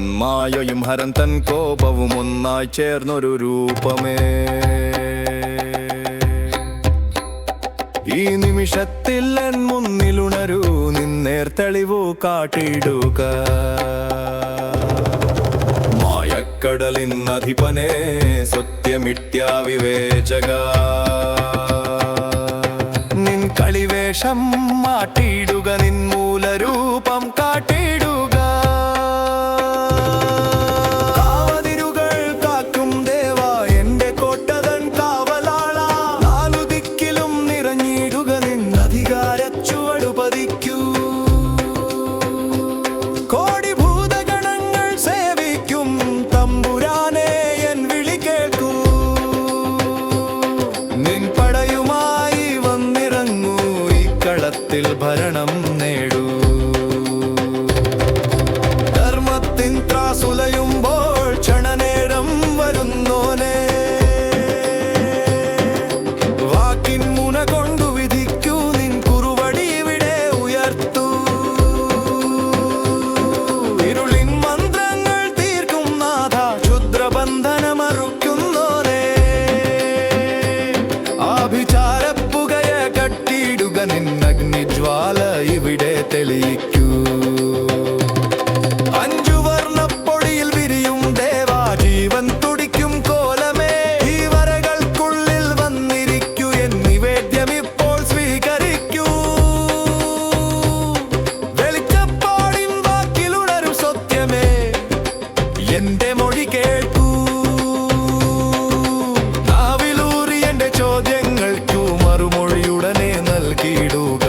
മായയും ഹരൻ തൻ കോപവും ഒന്നായി ചേർന്നൊരു രൂപമേ. ഈ നിമിഷത്തിൽ എൻ മുന്നിലുണരു നിന്നേർ തെളിവു കാട്ടിടുക മായക്കടലിൻ അധിപനെ സത്യമിത്യാവിവേചക. നിൻ കളിവേഷം മാറ്റിയിടുക നിൻ ಬಿಡುಗ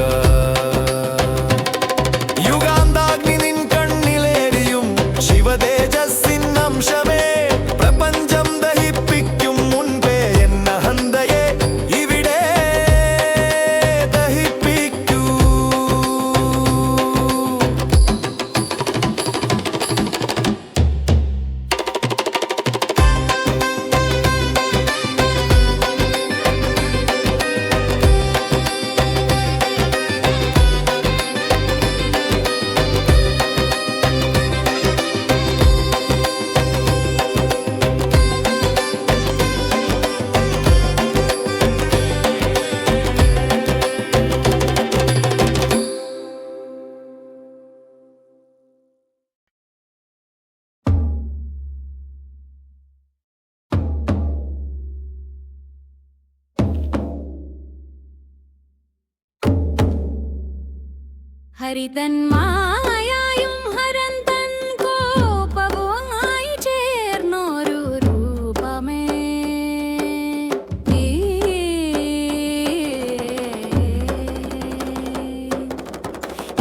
ഹരിതന്മായായും ഹരന്തൻ കോപവുമായി ചേർന്നൊരു രൂപമേ.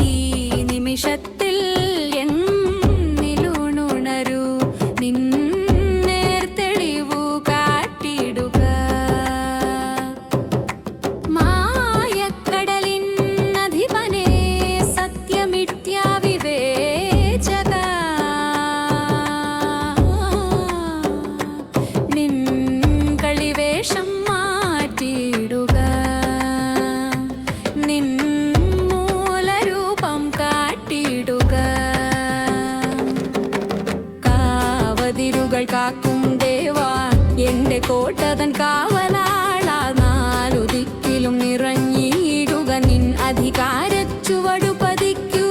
ഈ നിമിഷത്തിൽ കാക്കും ദേവാ. എന്റെ കോട്ടതൻ കാവലാളാ. നാലുദിക്കിലും നിറഞ്ഞിടുക നിൻ അധികാര ചുവടുപതിക്കൂ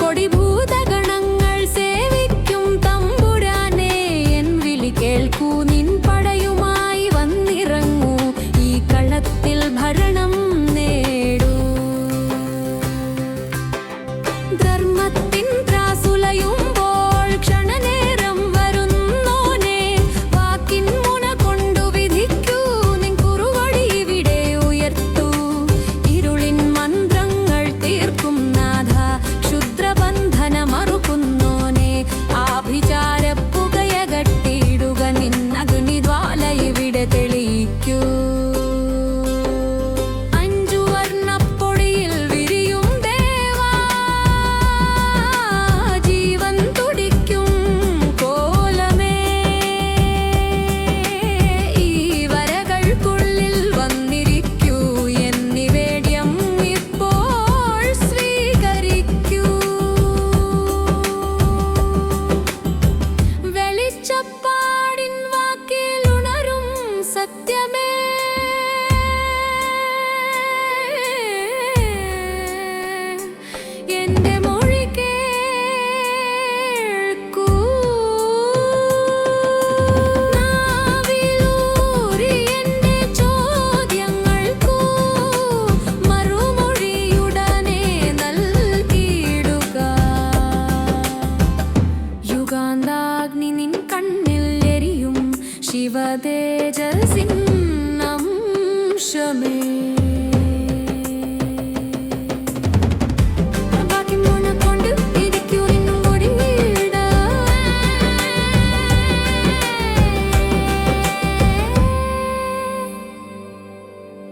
കൊടിഭൂ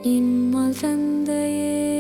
என் மதந்தையே